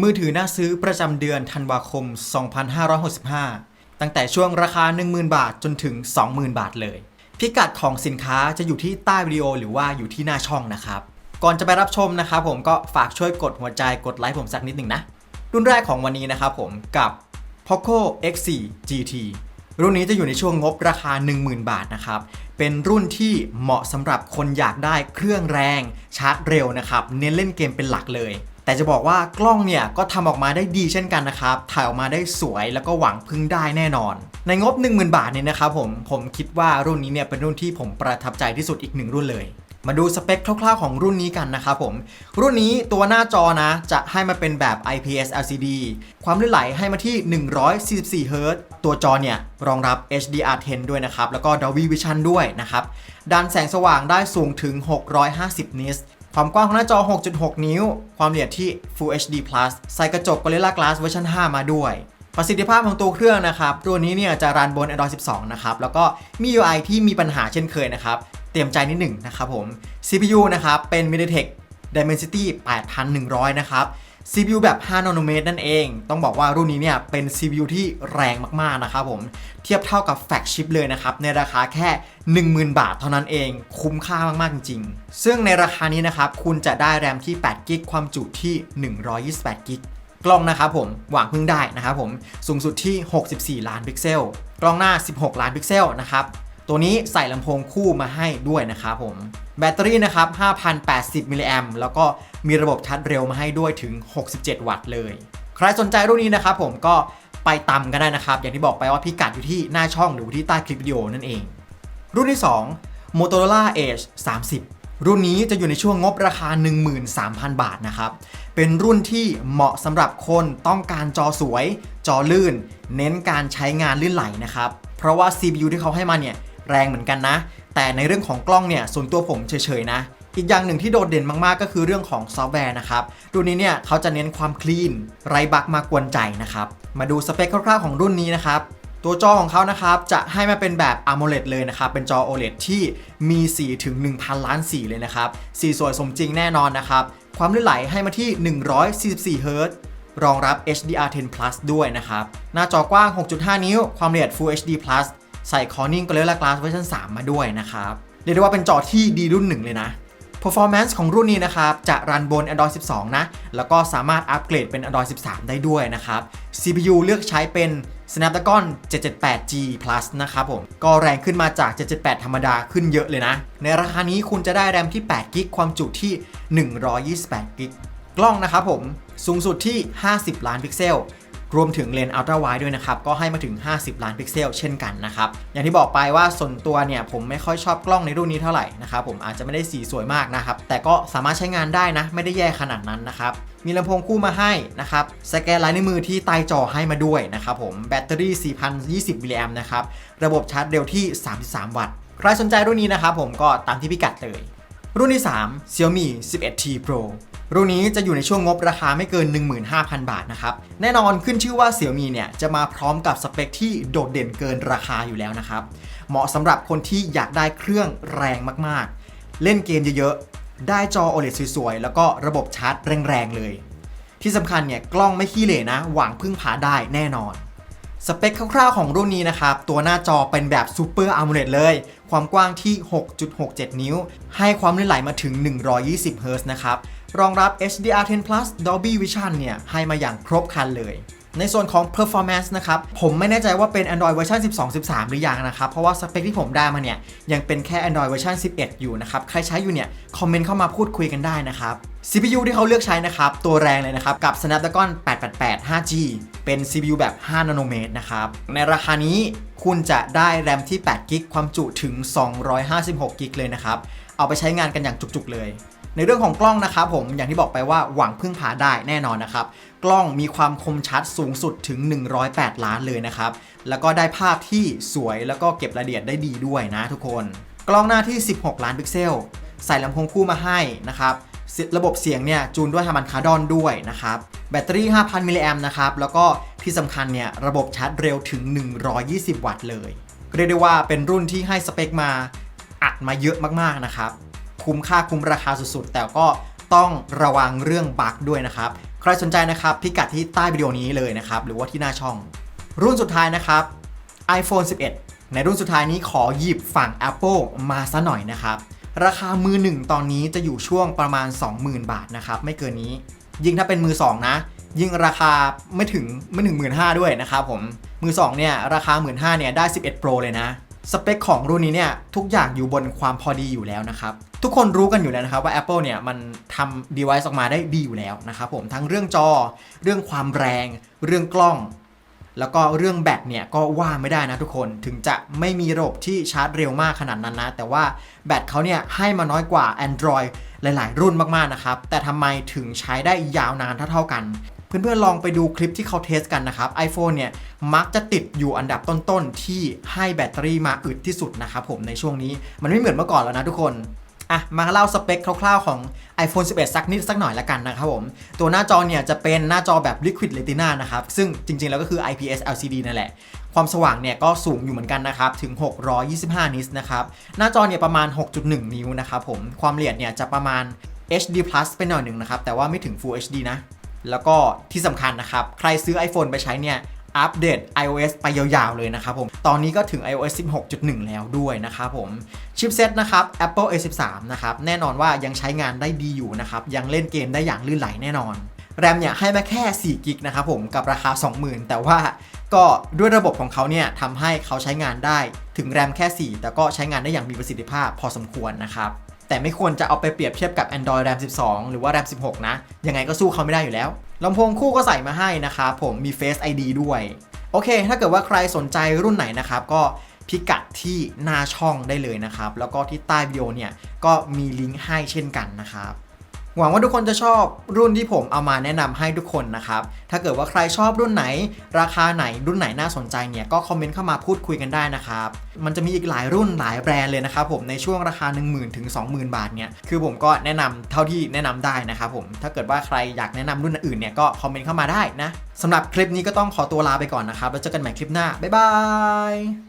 มือถือน่าซื้อประจำเดือนธันวาคม 2565 ตั้งแต่ช่วงราคา 10,000 บาทจนถึง 20,000 บาทเลย พิกัดของสินค้าจะอยู่ที่ใต้วิดีโอหรือว่าอยู่ที่หน้าช่องนะครับ ก่อนจะไปรับชมนะครับผมก็ฝากช่วยกดหัวใจกดไลค์ผมสักนิดหนึ่งนะ รุ่นแรกของวันนี้นะครับผมกับ Poco X4 GT รุ่นนี้จะอยู่ในช่วงงบราคา 10,000 บาทนะครับ เป็นรุ่นที่เหมาะสำหรับคนอยากได้เครื่องแรงชาร์จเร็วนะครับ เน้นเล่นเกมเป็นหลักเลย แต่จะบอกว่ากล้องเนี่ยก็ทำออกมาได้ดีเช่นกันนะครับ ถ่ายออกมาได้สวยแล้วก็หวังพึ่งได้แน่นอน ในงบ 10,000 บาทเนี่ยนะครับผม ผมคิดว่ารุ่นนี้เนี่ยเป็นรุ่นที่ผมประทับใจที่สุดอีกหนึ่งรุ่นเลยมาดูสเปคคร่าวๆของรุ่นนี้กันนะครับผม รุ่นนี้ตัวหน้าจอนะ จะให้มาเป็นแบบ IPS LCD ความลื่นไหลให้มาที่ 144 Hz ตัวจอเนี่ย รองรับ HDR10 ด้วยนะครับ แล้วก็ Dolby Vision ด้วยนะครับด้านแสงสว่างได้สูงถึง 650นิตส์ ความกว้างของหน้าจอ 6.6 นิ้ว ความละเอียดที่ Full HD Plus ใส่กระจก Gorilla Glass เวอร์ชัน5 มาด้วย ประสิทธิภาพของตัวเครื่องนะครับ ตัวนี้เนี่ยจะรันบน Android 12 นะครับ แล้วก็มี UI ที่มีปัญหาเช่นเคยนะครับ เตรียมใจนิดหนึ่งนะครับผม CPU นะครับเป็น MediaTek Dimensity 8100 นะครับ CPU แบบ 5 นาโนเมตรนั่นเอง ต้องบอกว่ารุ่นนี้เนี่ยเป็น CPU ที่แรงมากๆนะครับผม เทียบเท่ากับแฟกชิปเลยนะครับ ในราคาแค่ 10,000 บาทเท่านั้นเอง คุ้มค่ามากๆจริงๆ ซึ่งในราคานี้นะครับ คุณจะได้แรมที่8กิกความจุที่ 128กิกกล้องนะครับผม หวังพึ่งได้นะครับผม สูงสุดที่ 64 ล้านพิกเซล กล้องหน้า 16 ล้านพิกเซลนะครับ ตัวนี้ใส่ลำโพงคู่มาให้ด้วยนะครับผม แบตเตอรี่นะครับ 5,080 มิลลิแอมแล้วก็มีระบบชาร์จเร็วมาให้ด้วยถึง 67 วัตต์เลย ใครสนใจรุ่นนี้นะครับผมก็ไปตำกันได้นะครับ อย่างที่บอกไปว่าพิกัดอยู่ที่หน้าช่องหรือที่ใต้คลิปวิดีโอนั่นเอง รุ่นที่ 2 Motorola Edge 30 รุ่นนี้จะอยู่ในช่วงงบราคา 13,000 บาทนะครับ เป็นรุ่นที่เหมาะสำหรับคนต้องการจอสวย จอลื่น เน้นการใช้งานลื่นไหลนะครับ เพราะว่า CPU ที่เขาให้มาเนี่ย แรงเหมือนกันนะ แต่ในเรื่องของกล้องเนี่ยส่วนตัวผมเฉยๆนะอีกอย่างหนึ่งที่โดดเด่นมากๆ ก็คือเรื่องของซอฟต์แวร์นะครับรุ่นนี้เนี่ยเขาจะเน้นความคลีนไร้บั๊กมากวนใจนะครับมาดูสเปคคร่าวๆของรุ่นนี้นะครับตัวจอของเขานะครับจะให้มาเป็นแบบ AMOLED เลยนะครับเป็นจอ OLED ที่มีสีถึง 1,000 ล้านสีเลยนะครับสีสวยสมจริงแน่นอนนะครับความลื่นไหลให้มาที่ 144 Hz รองรับ HDR10 Plus ด้วยนะครับหน้าจอกว้าง 6.5 นิ้ว ความละเอียด Full HD Plus ใส่ Corning Gorilla Glass เวอร์ชัน3 มาด้วยนะครับ เรียกได้ว่าเป็นจอที่ดีรุ่นหนึ่งเลยนะ performance ของรุ่นนี้นะครับ จะรันบน Android 12 นะ แล้วก็สามารถอัปเกรดเป็น Android 13 ได้ด้วยนะครับ CPU เลือกใช้เป็น Snapdragon 778G Plus นะครับผม ก็แรงขึ้นมาจาก 778 ธรรมดาขึ้นเยอะเลยนะ ในราคานี้คุณจะได้แรมที่8กิกความจุที่ 128กิกกล้องนะครับผม สูงสุดที่ 50 ล้านพิกเซล รวมถึงเลนส์อัลตร้าไวด์ด้วยนะครับ ก็ให้มาถึง 50 ล้านพิกเซลเช่นกันนะครับ อย่างที่บอกไปว่าส่วนตัวเนี่ย ผมไม่ค่อยชอบกล้องในรุ่นนี้เท่าไหร่นะครับ ผมอาจจะไม่ได้สีสวยมากนะครับ แต่ก็สามารถใช้งานได้นะ ไม่ได้แย่ขนาดนั้นนะครับ มีลำโพงคู่มาให้นะครับ สแกนลายนิ้วมือที่ใต้จอให้มาด้วยนะครับผม แบตเตอรี่ 4,020 มิลลิแอมนะครับ ระบบชาร์จเร็วที่ 33 วัตต์ ใครสนใจรุ่นนี้นะครับผมก็ตามที่พิกัดเลยรุ่นที่ 3 Xiaomi 11T Pro รุ่นนี้จะอยู่ในช่วงงบราคาไม่เกิน 15,000 บาทนะครับ แน่นอนขึ้นชื่อว่า Xiaomi เนี่ยจะมาพร้อมกับสเปคที่โดดเด่นเกินราคาอยู่แล้วนะครับ เหมาะสำหรับคนที่อยากได้เครื่องแรงมากๆ เล่นเกมเยอะๆ ได้จอ OLED สวยๆ แล้วก็ระบบชาร์จแรงๆ เลย ที่สำคัญเนี่ยกล้องไม่ขี้เหร่นะ หวังพึ่งพาได้แน่นอน สเปคคร่าวๆของรุ่นนี้นะครับ ตัวหน้าจอเป็นแบบ Super AMOLED เลย ความกว้างที่ 6.67 นิ้ว ให้ความลื่นไหลมาถึง 120 Hz นะครับ รองรับ HDR10 Plus Dolby Vision เนี่ย ให้มาอย่างครบครันเลย ในส่วนของ performance นะครับ ผมไม่แน่ใจว่าเป็น Android เวอร์ชัน12 13 หรือยังนะครับ เพราะว่าสเปคที่ผมได้มาเนี่ย ยังเป็นแค่ Android เวอร์ชัน11 อยู่นะครับ ใครใช้อยู่เนี่ย คอมเมนต์เข้ามาพูดคุยกันได้นะครับ CPU ที่เขาเลือกใช้นะครับ ตัวแรงเลยนะครับ กับ Snapdragon 888 5G เป็น CPU แบบ 5 นาโนเมตรนะครับ ในราคานี้คุณจะได้แรมที่8กิกความจุถึง 256กิกเลยนะครับ เอาไปใช้งานกันอย่างจุกๆเลย ในเรื่องของกล้องนะครับผมอย่างที่บอกไปว่าหวังพึ่งพาได้แน่นอนนะครับ กล้องมีความคมชัดสูงสุดถึง 108 ล้านเลยนะครับ แล้วก็ได้ภาพที่สวยแล้วก็เก็บรายละเอียดได้ดีด้วยนะทุกคน กล้องหน้าที่ 16 ล้านพิกเซล ใส่ลำโพงคู่มาให้นะครับ ระบบเสียงเนี่ยจูนด้วยฮามันคาดอนด้วยนะครับแบตเตอรี่ 5,000 มิลลิแอมนะครับแล้วก็ที่สำคัญเนี่ยระบบชาร์จเร็วถึง 120 วัตต์เลยเรียกได้ว่าเป็นรุ่นที่ให้สเปคมาอัดมาเยอะมากๆนะครับคุ้มค่าคุ้มราคาสุดๆ แต่ก็ต้องระวังเรื่องบั๊กด้วยนะครับใครสนใจนะครับพิกัดที่ใต้วิดีโอนี้เลยนะครับหรือว่าที่หน้าช่อง รุ่นสุดท้ายนะครับ iPhone 11 ในรุ่นสุดท้ายนี้ขอหยิบฝั่ง Apple มาซะหน่อยนะครับ ราคามือหนึ่งตอนนี้จะอยู่ช่วงประมาณ 20,000 บาทนะครับไม่เกินนี้ ยิ่งถ้าเป็นมือ2นะ ยิ่งราคาไม่ถึงไม่ถึง1 5ื่นห้าด้วยนะครับผมมือ2เนี่ยราคา1 5ื่นห้าเนี่ยได้ 11 Pro เลยนะสเปคของรุ่นนี้เนี่ยทุกอย่างอยู่บนความพอดีอยู่แล้วนะครับ ทุกคนรู้กันอยู่แล้วนะครับว่า Apple เนี่ยมันทำ device ออกมาได้ดีอยู่แล้วนะครับผมทั้งเรื่องจอ เรื่องความแรง เรื่องกล้อง แล้วก็เรื่องแบตเนี่ยก็ว่าไม่ได้นะทุกคนถึงจะไม่มีระบบที่ชาร์จเร็วมากขนาดนั้นนะ แต่ว่าแบตเขาเนี่ยให้มาน้อยกว่า Android หลาย ๆ รุ่นมากๆนะครับ แต่ทำไมถึงใช้ได้ยาวนานเท่าๆกันเพื่อนๆ ลองไปดูคลิปที่เขาเทสกันนะครับ iPhone เนี่ย มักจะติดอยู่อันดับต้นๆ ที่ให้แบตเตอรี่มาอึดที่สุดนะครับผมในช่วงนี้มันไม่เหมือนเมื่อก่อนแล้วนะทุกคน อะมาเล่าสเปคคร่าวๆของ iPhone 11 สักนิดสักหน่อยละกันนะครับผม ตัวหน้าจอเนี่ยจะเป็นหน้าจอแบบ Liquid Retina นะครับ ซึ่งจริงๆ แล้วก็คือ IPS LCD นั่นแหละ ความสว่างเนี่ยก็สูงอยู่เหมือนกันนะครับ ถึง 625 นิตนะครับ หน้าจอเนี่ยประมาณ 6.1 นิ้วนะครับผม ความละเอียดเนี่ยจะประมาณ HD Plus ไปหน่อยหนึ่งนะครับ แต่ว่าไม่ถึง Full HD นะ แล้วก็ที่สำคัญนะครับ ใครซื้อ iPhone ไปใช้เนี่ย อัปเดต iOS ไปยาวๆ เลยนะครับผม ตอนนี้ก็ถึง iOS 16.1 แล้วด้วยนะครับผม ชิปเซ็ตนะครับ Apple A13 นะครับ แน่นอนว่ายังใช้งานได้ดีอยู่นะครับ ยังเล่นเกมได้อย่างลื่นไหลแน่นอน แรมเนี่ยให้มาแค่4กิกนะครับผมกับราคา 20,000 แต่ว่าก็ด้วยระบบของเขาเนี่ยทำให้เขาใช้งานได้ถึงแรมแค่ 4 แต่ก็ใช้งานได้อย่างมีประสิทธิภาพพอสมควรนะครับแต่ไม่ควรจะเอาไปเปรียบเทียบกับ Android RAM 12 หรือว่า RAM 16 นะ ยังไงก็สู้เขาไม่ได้อยู่แล้ว ลำโพงคู่ก็ใส่มาให้นะครับผมมี Face ID ด้วย โอเค ถ้าเกิดว่าใครสนใจรุ่นไหนนะครับ ก็พิกัดที่หน้าช่องได้เลยนะครับ แล้วก็ที่ใต้วิดีโอเนี่ยก็มีลิงก์ให้เช่นกันนะครับ หวังว่าทุกคนจะชอบรุ่นที่ผมเอามาแนะนำให้ทุกคนนะครับ ถ้าเกิดว่าใครชอบรุ่นไหน ราคาไหนรุ่นไหนน่าสนใจเนี่ยก็คอมเมนต์เข้ามาพูดคุยกันได้นะครับ มันจะมีอีกหลายรุ่นหลายแบรนด์เลยนะครับผมในช่วงราคา 1 0,000ถึง20,000 บาทเนี่ยคือผมก็แนะนำเท่าที่แนะนำได้นะครับผมถ้าเกิดว่าใครอยากแนะนำรุ่นอื่นเนี่ยก็คอมเมนต์เข้ามาได้นะสำหรับคลิปนี้ก็ต้องขอตัวลาไปก่อนนะครับแล้วเจอกันใหม่คลิปหน้าบ๊ายบาย